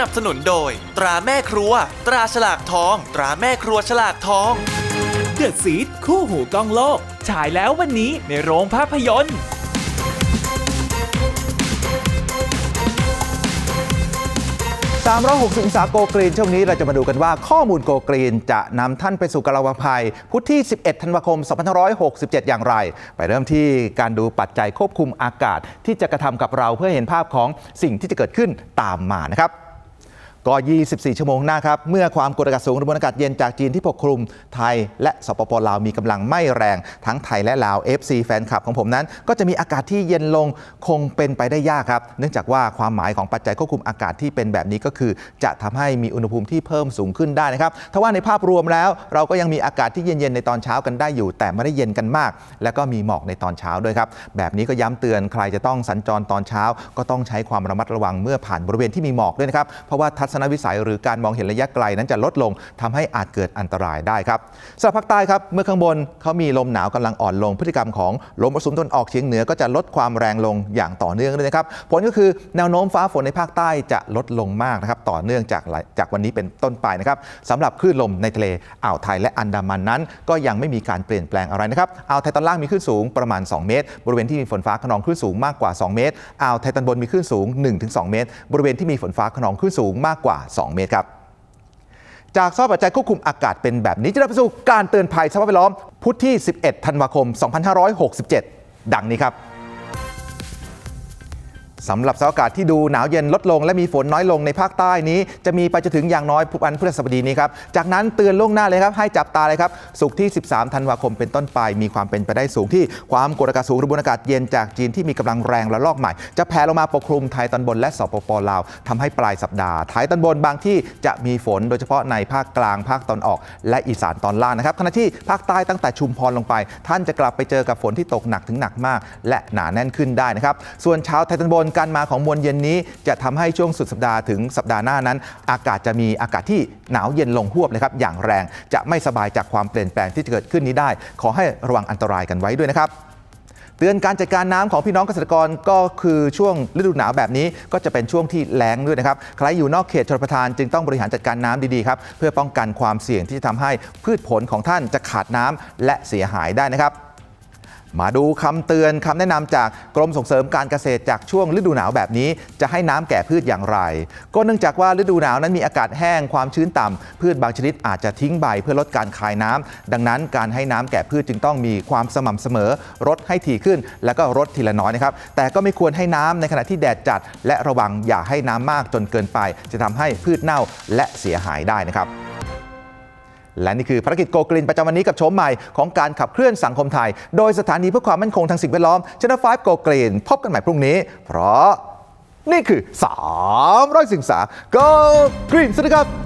นับสนุนโดย ตราแม่ครัว ตราฉลากทอง ตราแม่ครัวฉลากทอง เดอะซีดคู่หูกล้องโลก ฉายแล้ววันนี้ในโรงภาพยนตร์ 360องศาโกกรีนช่วงนี้เราจะมาดูกันว่าข้อมูลโกกรีนจะนำท่านไปสู่กลาวภัย พุธที่ 11 ธันวาคม 2567 อย่างไร ไปเริ่มที่การดูปัจจัยควบคุมอากาศที่จะกระทำกับเราเพื่อเห็นภาพของสิ่งที่จะเกิดขึ้นตามมานะครับ ก็ 24 ชั่วโมงหน้าครับ เมื่อความกดอากาศสูงหรือมวลอากาศเย็นจากจีนที่ปกคลุมไทยและสปปลาวมีกำลังไม่แรง ทั้งไทยและลาว FC แฟนคลับของผมนั้น ก็จะมีอากาศที่เย็นลงคงเป็นไปได้ยากครับ เนื่องจากว่าความหมายของปัจจัยควบคุมอากาศที่เป็นแบบนี้ก็คือ จะทำให้มีอุณหภูมิที่เพิ่มสูงขึ้นได้นะครับถ้าว่าในภาพรวมแล้ว เราก็ยังมีอากาศที่เย็นๆในตอนเช้ากันได้อยู่ แต่ไม่ได้เย็นกันมาก แล้วก็มีหมอกในตอนเช้าด้วยครับแบบนี้ก็ย้ำเตือนใครจะต้องสัญจรตอนเช้า ก็ต้องใช้ความระมัดระวังเมื่อผ่านบริเวณที่มีหมอกด้วยนะครับเพราะว่าทัศนวิสัย หรือการมองเห็นระยะไกลนั้นจะลดลงทำให้อาจเกิดอันตรายได้ครับสำหรับภาคใต้ครับเมื่อข้างบนเขามีลมหนาวกำลังอ่อนลง พฤติกรรมของลมมรสุมตะวันออกเฉียงเหนือก็จะลดความแรงลงอย่างต่อเนื่องด้วยนะครับผลก็คือแนวโน้มฟ้าฝนในภาคใต้จะลดลงมากนะครับต่อเนื่องจากจากวันนี้เป็นต้นไปนะครับสำหรับคลื่นลมในทะเลอ่าวไทยและอันดามันนั้น ก็ยังไม่มีการเปลี่ยนแปลงอะไรนะครับอ่าวไทยตอนล่างมีคลื่นสูงประมาณ 2 เมตร บริเวณที่มีฝนฟ้าขนองคลื่นสูงมากกว่า 2 เมตรอ่าวไทยตอนบนมีคลื่นสูง 1-2 เมตร บริเวณที่มีฝนฟ้าขนองคลื่นสูงมากกว่า 2 เมตรครับ จากสภาพปัจจัยควบคุมอากาศเป็นแบบนี้จะนำไปสู่การเตือนภัยสภาพแวดล้อมพุธที่ 11 ธันวาคม 2567 ดังนี้ครับ สำหรับสภาพอากาศที่ดูหนาวเย็นลดลง และมีฝนน้อยลงในภาคใต้นี้ จะมีไปจนถึงอย่างน้อยวันพฤหัสบดีนี้ครับ จากนั้นเตือนล่วงหน้าเลยครับให้จับตาเลยครับสุกร์ที่ 13 ธันวาคมเป็นต้นไป มีความเป็นไปได้สูงที่ความกดอากาศสูงหรือมวลอากาศเย็นจากจีนที่มีกำลังแรงและลอกใหม่ จะแผ่ลงมาปกคลุมไทยตอนบนและสปปลาวทำให้ปลายสัปดาห์ไทยตอนบนบางที่จะมีฝนโดยเฉพาะในภาคกลางภาคตอนออก และอีสานตอนล่างนะครับขณะที่ภาคใต้ตั้งแต่ชุมพรลงไป ท่านจะกลับไปเจอกับฝนที่ตกหนักถึงหนักมาก และหนาแน่นขึ้นได้นะครับส่วนชาวไทยตอนบนการมาของมวลเย็นนี้จะทำให้ช่วงสุดสัปดาห์ถึงสัปดาห์หน้านั้น อากาศจะมีอากาศที่หนาวเย็นลงหวบเลยครับอย่างแรงจะไม่สบายจากความเปลี่ยนแปลงที่จะเกิดขึ้นนี้ได้ ขอให้ระวังอันตรายกันไว้ด้วยนะครับเตือนการจัดการน้ำของพี่น้องเกษตรกรก็คือช่วงฤดูหนาวแบบนี้ก็จะเป็นช่วงที่แล้งด้วยนะครับ ใครอยู่นอกเขตชลประทานจึงต้องบริหารจัดการน้ำดีๆครับเพื่อป้องกันความเสี่ยงที่จะทำให้พืชผลของท่านจะขาดน้ำและเสียหายได้นะครับ มาดูคำเตือนคำแนะนำจากกรมส่งเสริมการเกษตรจากช่วงฤดูหนาวแบบนี้ จะให้น้ำแก่พืชอย่างไร ก็เนื่องจากว่าฤดูหนาวนั้นมีอากาศแห้งความชื้นต่ำพืชบางชนิดอาจจะทิ้งใบเพื่อลดการคายน้ำดังนั้นการให้น้ำแก่พืชจึงต้องมีความสม่ำเสมอรดให้ถี่ขึ้น แล้วก็รดทีละน้อยนะครับแต่ก็ไม่ควรให้น้ำในขณะที่แดดจัด และระวังอย่าให้น้ำมากจนเกินไป จะทำให้พืชเน่าและเสียหายได้นะครับ และนี่คือภารกิจโกกลินประจำวันนี้กับโฉมใหม่ของการขับเคลื่อนสังคมไทย โดยสถานีเพื่อความมั่นคงทางสิ่งแวดล้อมชนะ5 Go Green พบกันใหม่พรุ่งนี้ เพราะนี่คือ3ร้อยสิงสา Go Green สวัสดีครับ